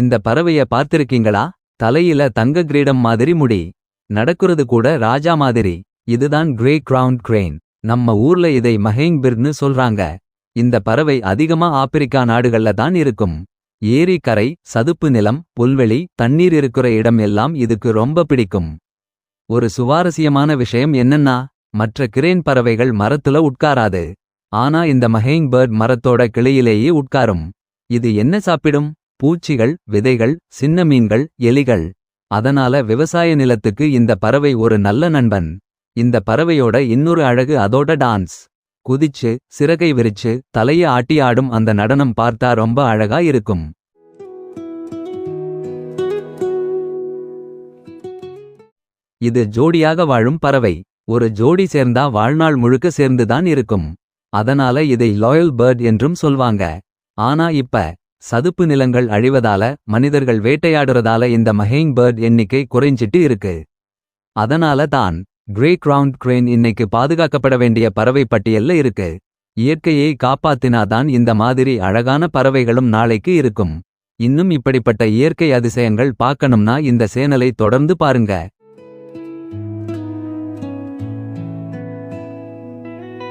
இந்த பறவைய பார்த்திருக்கீங்களா? தலையில தங்க கிரீடம் மாதிரி முடி. நடக்கிறது கூட ராஜா மாதிரி. இதுதான் கிரே கிரவுண்ட் கிரேன் நம்ம ஊர்ல இதை மஹேங் பிர்னு சொல்றாங்க. இந்த பறவை அதிகமா ஆப்பிரிக்கா நாடுகள்ல தான் இருக்கும். ஏரி கரை சதுப்பு நிலம் புல்வெளி தண்ணீர் இருக்கிற இடம் எல்லாம் இதுக்கு ரொம்ப பிடிக்கும். ஒரு சுவாரஸ்யமான விஷயம் என்னன்னா மற்ற கிரேன் பறவைகள் மரத்துல உட்காராது. ஆனா இந்த மஹேங் பேர்ட் மரத்தோட கிளையிலேயே உட்காரும். இது என்ன சாப்பிடும்? பூச்சிகள் விதைகள் சின்ன மீன்கள் எலிகள். அதனால விவசாய நிலத்துக்கு இந்த பறவை ஒரு நல்ல நண்பன். இந்த பறவையோட இன்னொரு அழகு அதோட டான்ஸ். குதிச்சு சிறகை விரிச்சு தலைய ஆட்டி ஆடும் அந்த நடனம் பார்த்தா ரொம்ப அழகா இருக்கும். இது ஜோடியாக வாழும் பறவை. ஒரு ஜோடி சேர்ந்தா வாழ்நாள் முழுக்க சேர்ந்துதான் இருக்கும். அதனால இதை லாயல் பேர்ட் என்றும் சொல்வாங்க. ஆனா இப்ப சதுப்பு நிலங்கள் அழிவதால மனிதர்கள் வேட்டையாடுறதால இந்த மஹேங் பேர்ட் எண்ணிக்கை குறைஞ்சிட்டு இருக்கு. அதனால தான் கிரே கிரவுண்ட் கிரேன் இன்னைக்கு பாதுகாக்கப்பட வேண்டிய பறவை பட்டியல்ல இருக்கு. இயற்கையை காப்பாத்தினாதான் இந்த மாதிரி அழகான பறவைகளும் நாளைக்கு இருக்கும். இன்னும் இப்படிப்பட்ட இயற்கை அதிசயங்கள் பார்க்கணும்னா இந்த சேனலை தொடர்ந்து பாருங்க.